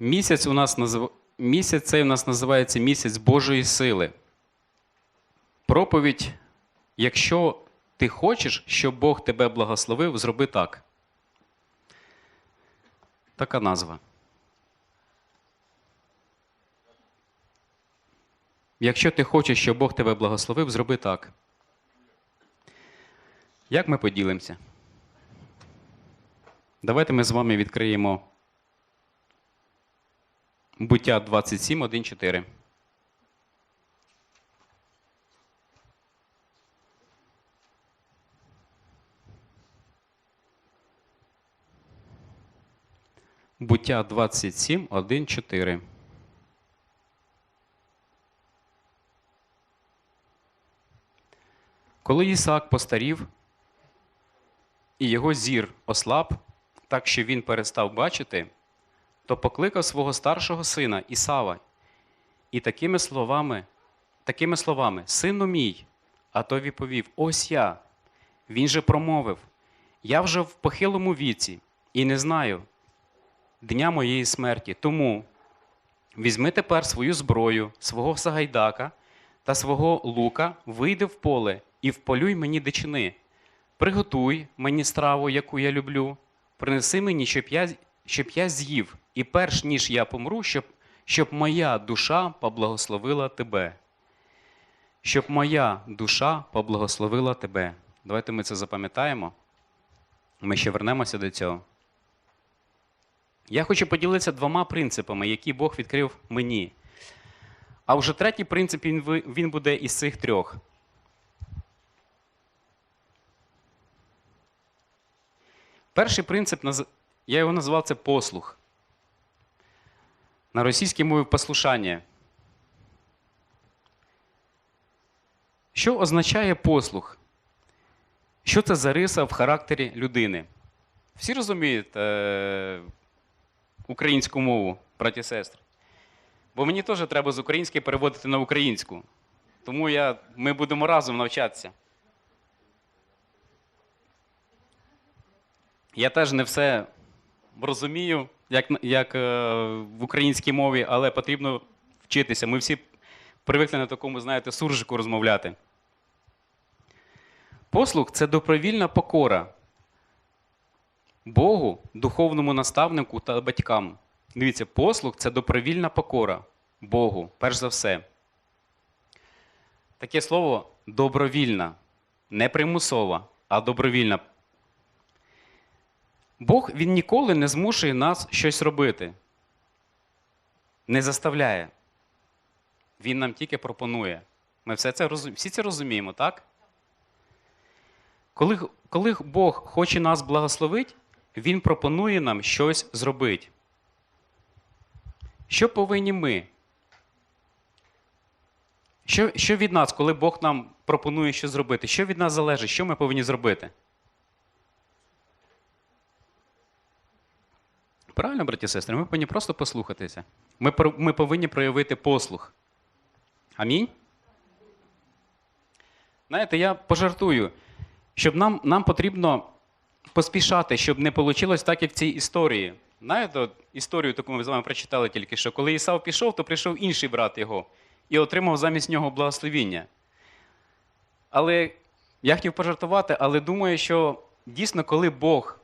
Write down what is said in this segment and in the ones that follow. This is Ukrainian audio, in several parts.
Місяць у нас назив... місяць цей у нас називається місяць Божої сили. Проповідь, якщо ти хочеш, щоб Бог тебе благословив, зроби так. Така назва. Якщо ти хочеш, щоб Бог тебе благословив, зроби так. Як ми поділимося? Давайте ми з вами відкриємо буття 27, 1, 4. Буття 27, 1, 4. Коли Ісаак постарів, і його зір ослаб, так що він перестав бачити, то покликав свого старшого сина Ісава, і такими словами, такими словами, сину мій, а той відповів: Ось я. Він же промовив: Я вже в похилому віці і не знаю дня моєї смерті. Тому візьми тепер свою зброю, свого сагайдака та свого лука, вийди в поле і вполюй мені дичини. Приготуй мені страву, яку я люблю, принеси мені, щоб я, щоб я з'їв, і перш ніж я помру, щоб, щоб моя душа поблагословила тебе. Щоб моя душа поблагословила тебе. Давайте ми це запам'ятаємо. Ми ще вернемося до цього. Я хочу поділитися двома принципами, які Бог відкрив мені. А вже третій принцип він, буде із цих трьох. Перший принцип, я його назвав це послух. На російській мові послушання. Що означає послух? Що це за риса в характері людини? Всі розуміють е, українську мову, браті сестри? Бо мені теж треба з української переводити на українську. Тому я, ми будемо разом навчатися. Я теж не все розумію, як, як е, в українській мові, але потрібно вчитися. Ми всі привикли на такому, знаєте, суржику розмовляти. Послух це добровільна покора Богу, духовному наставнику та батькам. Дивіться, послух це добровільна покора Богу, перш за все. Таке слово добровільна, не примусова, а добровільна. Бог він ніколи не змушує нас щось робити. Не заставляє. Він нам тільки пропонує. Ми все це розум... всі це розуміємо, так? Коли, коли Бог хоче нас благословити, Він пропонує нам щось зробити. Що повинні ми? Що, що від нас, коли Бог нам пропонує щось зробити? Що від нас залежить? Що ми повинні зробити? Правильно, браті і сестри, ми повинні просто послухатися. Ми, ми повинні проявити послух. Амінь. Знаєте, я пожартую, щоб нам, нам потрібно поспішати, щоб не вийшло так, як в цій історії. Знаєте, історію таку ми з вами прочитали тільки що. Коли Ісав пішов, то прийшов інший брат його і отримав замість нього благословіння. Але я хотів пожартувати, але думаю, що дійсно, коли Бог,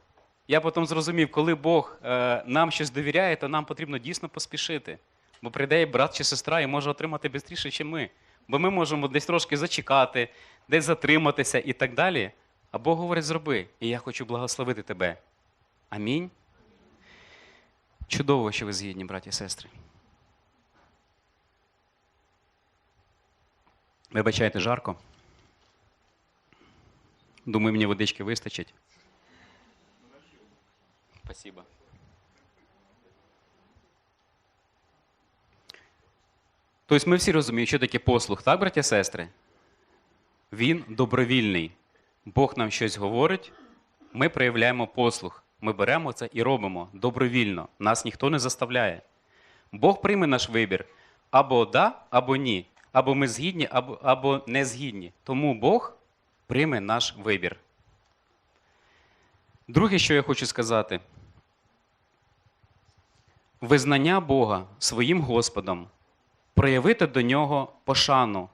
я потім зрозумів, коли Бог е, нам щось довіряє, то нам потрібно дійсно поспішити. Бо прийде брат чи сестра і може отримати швидше, ніж ми. Бо ми можемо десь трошки зачекати, десь затриматися і так далі. А Бог говорить, зроби, і я хочу благословити тебе. Амінь. Чудово, що ви згідні, браті і сестри. Вибачайте, жарко. Думаю, мені водички вистачить. Спасибо. Тобто ми всі розуміємо, що таке послух, так, браті сестри? Він добровільний. Бог нам щось говорить, ми проявляємо послух. Ми беремо це і робимо добровільно. Нас ніхто не заставляє. Бог прийме наш вибір або да, або ні. Або ми згідні, або, або не згідні. Тому Бог прийме наш вибір. Друге, що я хочу сказати визнання Бога своїм Господом, проявити до нього пошану,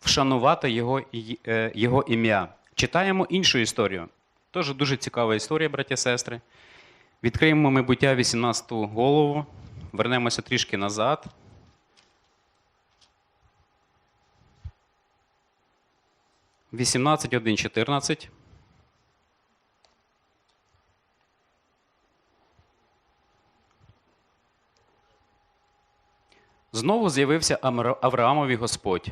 вшанувати Його е, його ім'я. Читаємо іншу історію. Теж дуже цікава історія, браття сестри. Відкриємо мибуття 18 голову, вернемося трішки назад. Вісімнадцять, 14. Знову з'явився Авраамові Господь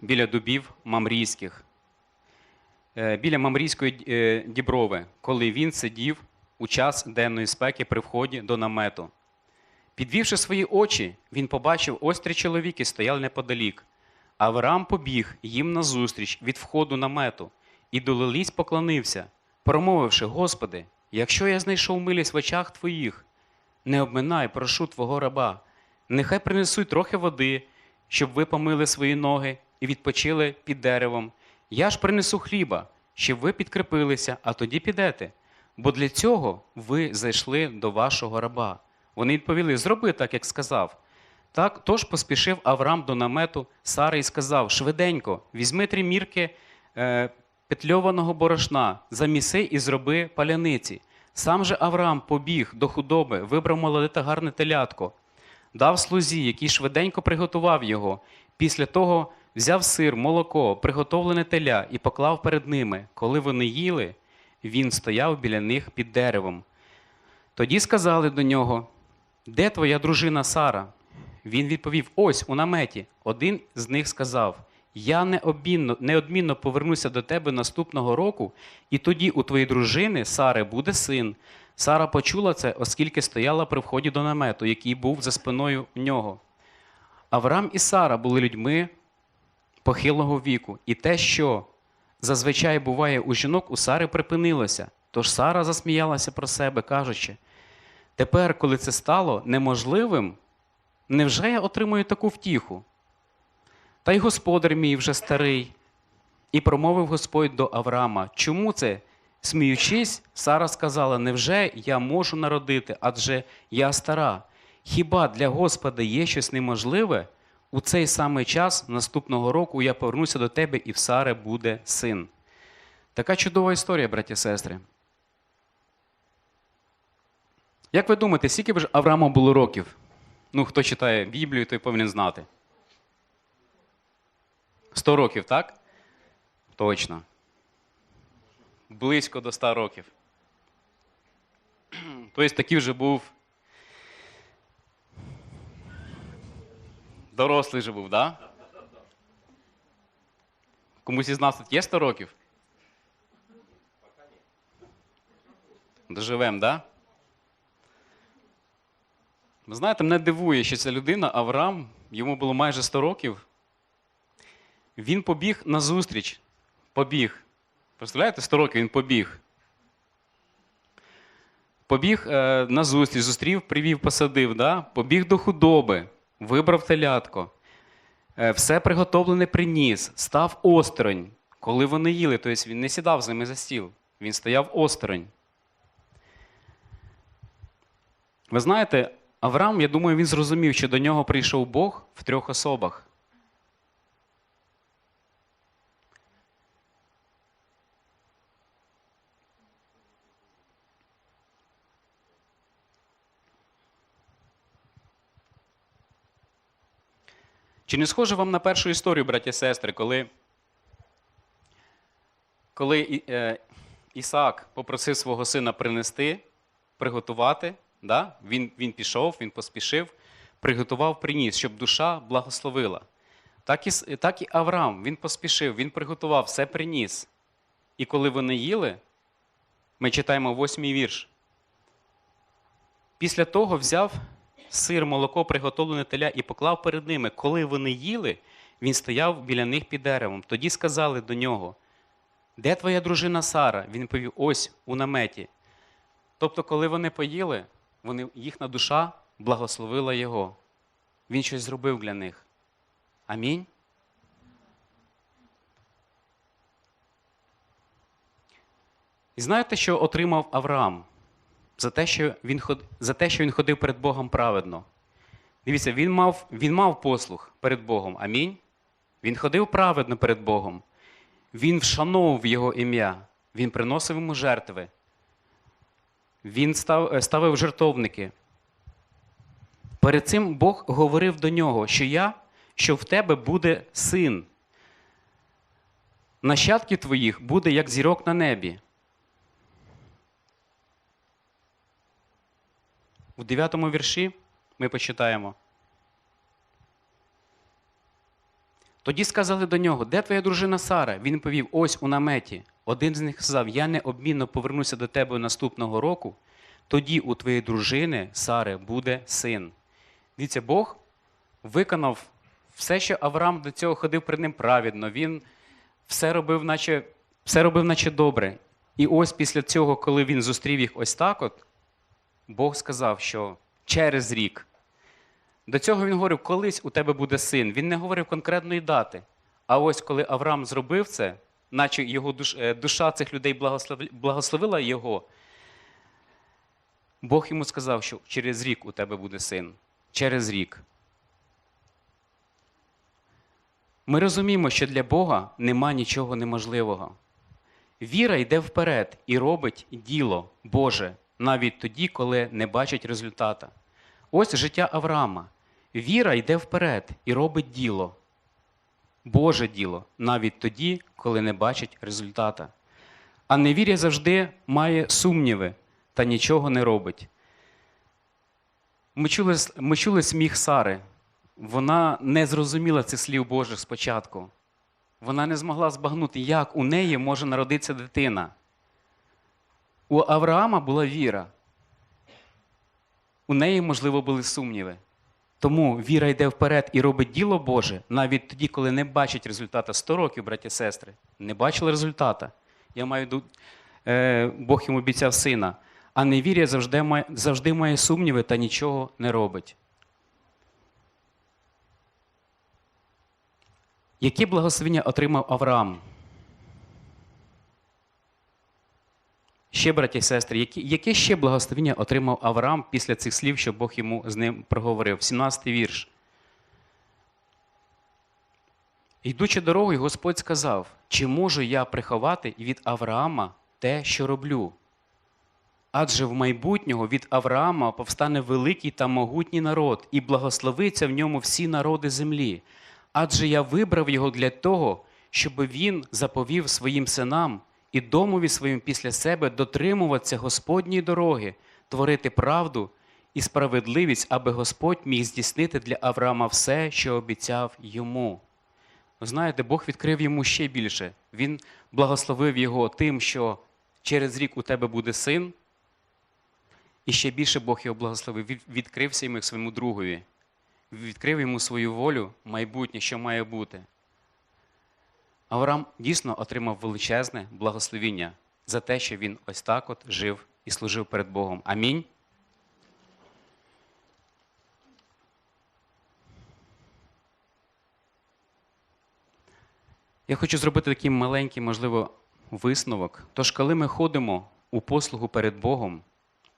біля дубів мамрійських, е, біля мамрійської е, діброви, коли він сидів у час денної спеки при вході до намету. Підвівши свої очі, він побачив ось три чоловіки стояли неподалік. Авраам побіг їм назустріч від входу намету і долились поклонився, промовивши: Господи, якщо я знайшов милість в очах твоїх, не обминай, прошу твого раба. Нехай принесуть трохи води, щоб ви помили свої ноги і відпочили під деревом. Я ж принесу хліба, щоб ви підкрепилися, а тоді підете. Бо для цього ви зайшли до вашого раба. Вони відповіли: Зроби так, як сказав. Так, тож поспішив Авраам до намету Сари і сказав: Швиденько, візьми три мірки е, петльованого борошна, заміси і зроби паляниці. Сам же Авраам побіг до худоби, вибрав молоде та гарне телятко, дав слузі, який швиденько приготував його. Після того взяв сир, молоко, приготовлене теля і поклав перед ними. Коли вони їли, він стояв біля них під деревом. Тоді сказали до нього: Де твоя дружина Сара? Він відповів: Ось у наметі. Один з них сказав: Я неодмінно, неодмінно повернуся до тебе наступного року, і тоді у твоєї дружини Сари буде син. Сара почула це, оскільки стояла при вході до намету, який був за спиною нього. Авраам і Сара були людьми похилого віку, і те, що зазвичай буває у жінок, у Сари припинилося. Тож Сара засміялася про себе, кажучи: тепер, коли це стало неможливим, невже я отримую таку втіху? Та й господар мій вже старий. І промовив Господь до Авраама: Чому це? Сміючись, Сара сказала: Невже я можу народити, адже я стара? Хіба для Господа є щось неможливе? У цей самий час наступного року я повернуся до тебе, і в Сари буде син. Така чудова історія, браті і сестри. Як ви думаєте, скільки ж Аврааму було років? Ну, хто читає Біблію, той повинен знати. Сто років, так? Точно. Близько до 100 років. Тобто такий вже був. Дорослий же був? Да? Комусь із нас тут є 100 років? Доживем? Да? Ви знаєте, мене дивує, що ця людина, Авраам, йому було майже 100 років. Він побіг на зустріч. Побіг. Представляєте, 100 років він побіг. Побіг е, на зустріч, зустрів, привів, посадив, да? побіг до худоби, вибрав телятко. Е, все приготовлене приніс, став осторонь. Коли вони їли, тобто він не сідав з ними за стіл, він стояв осторонь. Ви знаєте, Авраам, я думаю, він зрозумів, що до нього прийшов Бог в трьох особах. Чи не схоже вам на першу історію, браті сестри, коли, коли І- е, Ісаак попросив свого сина принести, приготувати, да? він, він пішов, він поспішив, приготував, приніс, щоб душа благословила. Так і, так і Авраам, він поспішив, він приготував, все приніс. І коли вони їли, ми читаємо восьмий вірш. Після того взяв сир, молоко, приготовлене теля і поклав перед ними. Коли вони їли, він стояв біля них під деревом. Тоді сказали до нього: Де твоя дружина Сара? Він повів: Ось у наметі. Тобто, коли вони поїли, вони, їхня душа благословила його. Він щось зробив для них. Амінь. І знаєте, що отримав Авраам? За те, що він, ход... за те, що він ходив перед Богом праведно. Дивіться, він мав, він мав послух перед Богом. Амінь. Він ходив праведно перед Богом. Він вшановував Його ім'я, він приносив йому жертви. Він став, е, ставив жертовники. Перед цим Бог говорив до нього, що я, що в тебе буде син. Нащадків твоїх буде як зірок на небі. У 9 вірші ми почитаємо. Тоді сказали до нього, де твоя дружина Сара? Він повів, ось у наметі. Один з них сказав: Я необмінно повернуся до тебе наступного року, тоді у твоєї дружини Сари буде син. Дивіться, Бог виконав все, що Авраам до цього ходив перед ним праведно. Він все робив, наче, все робив, наче добре. І ось після цього, коли він зустрів їх ось так, от, Бог сказав, що через рік. До цього він говорив, колись у тебе буде син. Він не говорив конкретної дати. А ось коли Авраам зробив це, наче його душ, е, душа цих людей благословила його, Бог йому сказав, що через рік у тебе буде син. Через рік. Ми розуміємо, що для Бога нема нічого неможливого. Віра йде вперед і робить діло Боже навіть тоді, коли не бачить результата. Ось життя Авраама. Віра йде вперед і робить діло. Боже діло навіть тоді, коли не бачить результата. А невір'я завжди має сумніви та нічого не робить. Ми чули, ми чули сміх Сари. Вона не зрозуміла цих слів Божих спочатку. Вона не змогла збагнути, як у неї може народитися дитина. У Авраама була віра. У неї, можливо, були сумніви. Тому віра йде вперед і робить діло Боже навіть тоді, коли не бачить результата. 100 років, браті сестри, не бачили результата. Я маю е, Бог йому обіцяв сина. А невір'я завжди має, завжди має сумніви та нічого не робить. Які благословення отримав Авраам? Ще, браті і сестри, які, яке ще благословення отримав Авраам після цих слів, що Бог йому з ним проговорив? 17-й вірш. Йдучи дорогою, Господь сказав: чи можу я приховати від Авраама те, що роблю? Адже в майбутнього від Авраама повстане великий та могутній народ, і благословиться в ньому всі народи землі. Адже я вибрав його для того, щоб він заповів своїм синам і домові своїм після себе дотримуватися Господньої дороги, творити правду і справедливість, аби Господь міг здійснити для Авраама все, що обіцяв йому. Знаєте, Бог відкрив йому ще більше. Він благословив його тим, що через рік у тебе буде син, і ще більше Бог його благословив. Від- Відкрився йому як своєму другові. Відкрив йому свою волю, майбутнє, що має бути. Авраам дійсно отримав величезне благословіння за те, що він ось так от жив і служив перед Богом. Амінь. Я хочу зробити такий маленький, можливо, висновок. Тож, коли ми ходимо у послугу перед Богом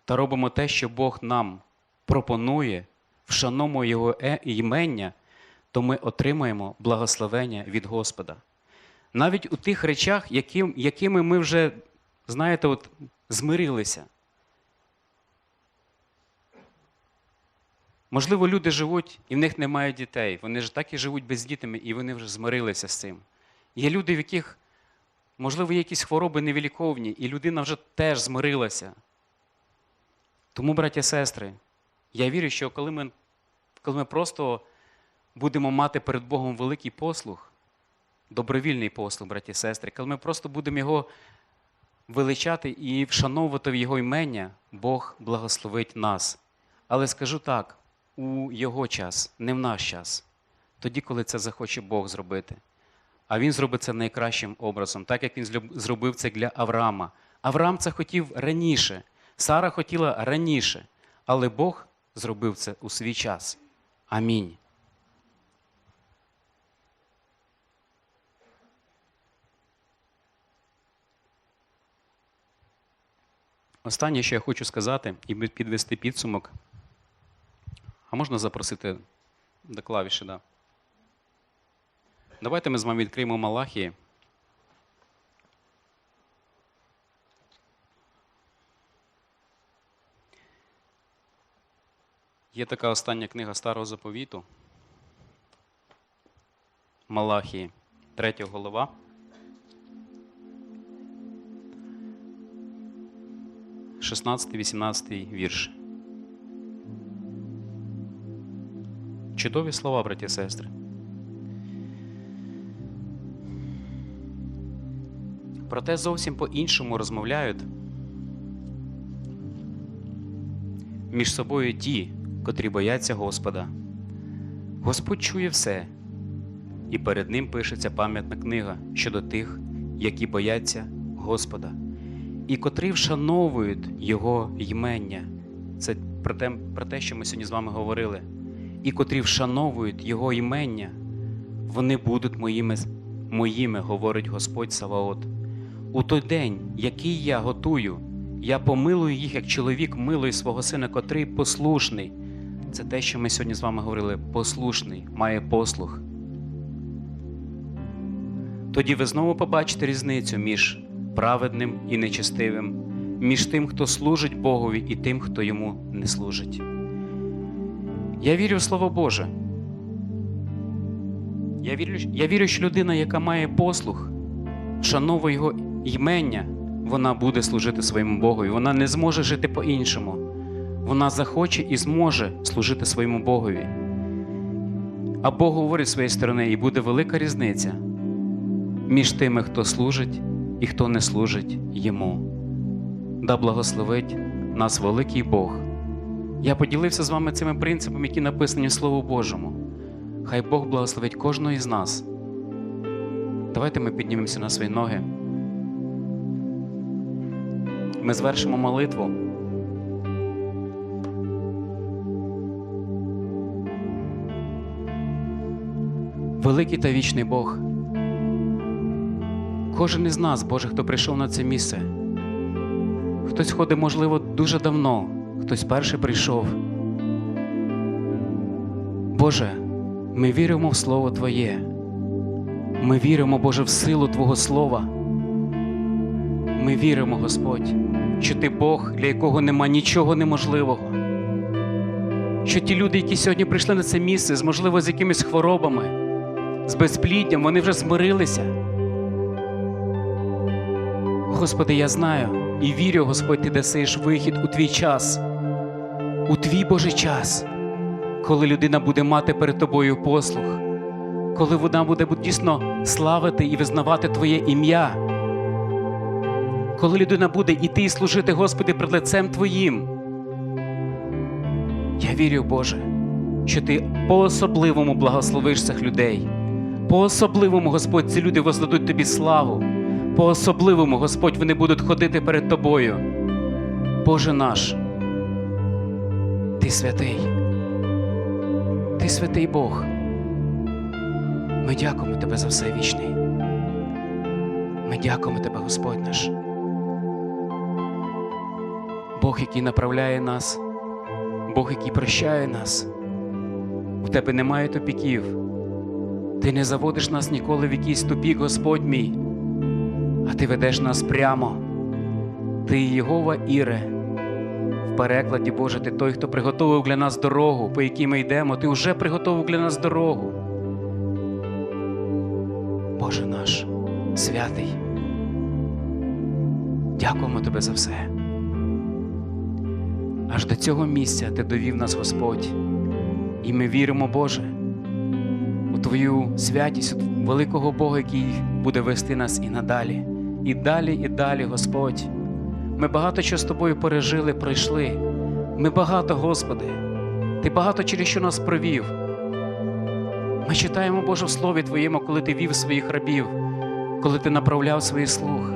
та робимо те, що Бог нам пропонує, вшануємо Його е- імення, то ми отримаємо благословення від Господа. Навіть у тих речах, яким, якими ми вже, знаєте, от, змирилися. Можливо, люди живуть і в них немає дітей. Вони ж так і живуть бездітними, і вони вже змирилися з цим. Є люди, в яких, можливо, є якісь хвороби невіліковні, і людина вже теж змирилася. Тому, браття і сестри, я вірю, що коли ми, коли ми просто будемо мати перед Богом великий послуг, добровільний послуг, браті і сестри, коли ми просто будемо його величати і вшановувати в Його імення, Бог благословить нас. Але скажу так, у Його час, не в наш час, тоді, коли це захоче Бог зробити. А він зробить це найкращим образом, так як він зробив це для Авраама. Авраам це хотів раніше, Сара хотіла раніше, але Бог зробив це у свій час. Амінь. Останнє, що я хочу сказати, і підвести підсумок. А можна запросити до клавіші, да. Давайте ми з вами відкриємо Малахії. Є така остання книга Старого заповіту. Малахії, третя голова. Шістнадцятий, вісімнадцятий вірш. Чудові слова, браті і сестри. Проте зовсім по-іншому розмовляють між собою ті, котрі бояться Господа. Господь чує все, і перед ним пишеться пам'ятна книга щодо тих, які бояться Господа, і котрі вшановують Його ймення. Це про те, про те, що ми сьогодні з вами говорили. І котрі вшановують Його ймення, вони будуть моїми, моїми, говорить Господь Саваот. У той день, який я готую, я помилую їх, як чоловік милує свого сина, котрий послушний. Це те, що ми сьогодні з вами говорили: послушний, має послух. Тоді ви знову побачите різницю між праведним і нечестивим, між тим, хто служить Богові, і тим, хто йому не служить. Я вірю в Слово Боже. Я вірю, я вірю, що людина, яка має послух, вшановує його ймення, вона буде служити своєму Богові. Вона не зможе жити по-іншому. Вона захоче і зможе служити своєму Богові. А Бог говорить своєї сторони, і буде велика різниця між тими, хто служить і хто не служить йому. Да благословить нас великий Бог. Я поділився з вами цими принципами, які написані в Слову Божому. Хай Бог благословить кожного із нас. Давайте ми піднімемося на свої ноги. Ми звершимо молитву. Великий та вічний Бог. Кожен із нас, Боже, хто прийшов на це місце. Хтось ходить, можливо, дуже давно, хтось перший прийшов. Боже, ми віримо в Слово Твоє. Ми віримо, Боже, в силу Твого Слова. Ми віримо, Господь, що Ти Бог, для якого нема нічого неможливого. Що ті люди, які сьогодні прийшли на це місце, з, можливо, з якимись хворобами, з безпліддям, вони вже змирилися. Господи, я знаю і вірю, Господь, Ти дасиш вихід у твій час, у твій Божий час, коли людина буде мати перед тобою послух, коли вона буде дійсно славити і визнавати Твоє ім'я, коли людина буде іти і служити, Господи, перед лицем Твоїм. Я вірю, Боже, що Ти по-особливому благословиш цих людей. По-особливому, Господь, ці люди воздадуть Тобі славу. По-особливому, Господь, вони будуть ходити перед Тобою. Боже наш, Ти святий, Ти святий Бог. Ми дякуємо Тебе за все вічний. Ми дякуємо Тебе, Господь наш. Бог, який направляє нас, Бог, який прощає нас. У тебе немає тупіків. Ти не заводиш нас ніколи в якийсь тупік, Господь мій, а ти ведеш нас прямо. Ти Єгова Іре. В перекладі, Боже, ти той, хто приготовив для нас дорогу, по якій ми йдемо, ти вже приготовив для нас дорогу. Боже наш, святий. Дякуємо Тебе за все. Аж до цього місця ти довів нас, Господь, і ми віримо, Боже, у Твою святість, великого Бога, який буде вести нас і надалі, і далі, і далі, Господь. Ми багато що з тобою пережили, пройшли. Ми багато, Господи, Ти багато через що нас провів. Ми читаємо, Боже, в Слові Твоєму, коли Ти вів своїх рабів, коли Ти направляв свій слух.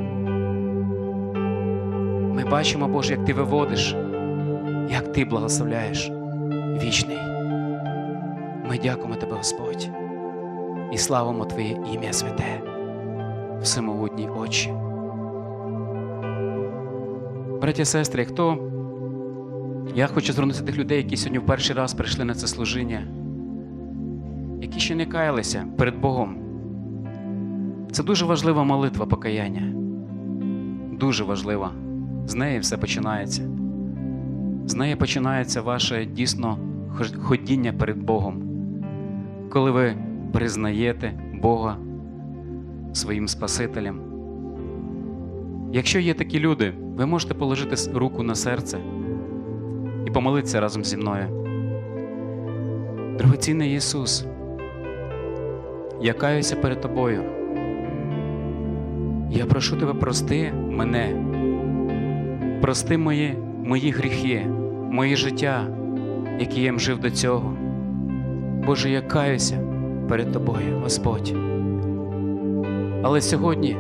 Ми бачимо, Боже, як Ти виводиш, як Ти благословляєш вічний. Ми дякуємо Тебе, Господь, і славимо Твоє ім'я святе, всемогутній очі. Браті сестри, хто я хочу звернутися тих людей, які сьогодні в перший раз прийшли на це служіння, які ще не каялися перед Богом. Це дуже важлива молитва покаяння. Дуже важлива. З неї все починається. З неї починається ваше дійсно ходіння перед Богом, коли ви признаєте Бога своїм Спасителем. Якщо є такі люди, ви можете положити руку на серце і помолитися разом зі мною. Дорогоцінний Ісус, я каюся перед Тобою. Я прошу Тебе, прости мене, прости мої, мої гріхи, моє життя, яке я жив до цього. Боже, я каюся перед Тобою, Господь. Але сьогодні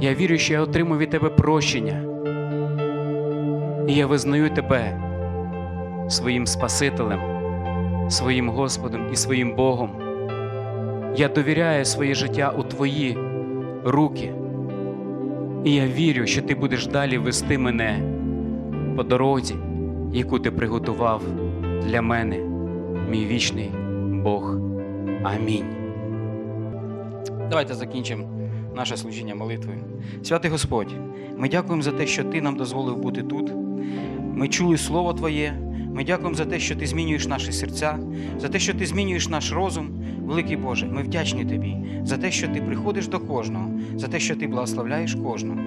я вірю, що я отримую від Тебе прощення. І я визнаю Тебе своїм Спасителем, своїм Господом і своїм Богом. Я довіряю своє життя у Твої руки. І я вірю, що Ти будеш далі вести мене по дорозі, яку ти приготував для мене, мій вічний Бог. Амінь. Давайте закінчимо наше служіння молитвою. Святий Господь, ми дякуємо за те, що Ти нам дозволив бути тут. Ми чули Слово Твоє. Ми дякуємо за те, що Ти змінюєш наші серця, за те, що Ти змінюєш наш розум. Великий Боже, ми вдячні Тобі за те, що Ти приходиш до кожного, за те, що Ти благословляєш кожного.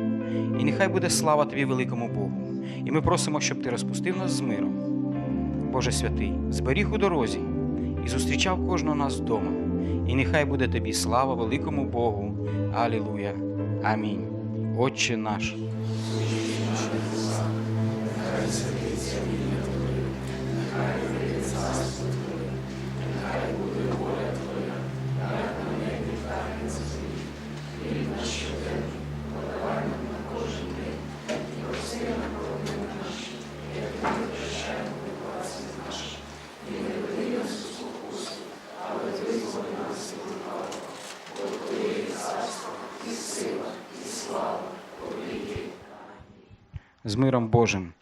І нехай буде слава Тобі, великому Богу. І ми просимо, щоб Ти розпустив нас з миром. Боже святий, зберіг у дорозі і зустрічав кожного нас вдома. І нехай буде тобі слава великому Богу. Алілуя. Амінь. Отче наш. З миром Божим.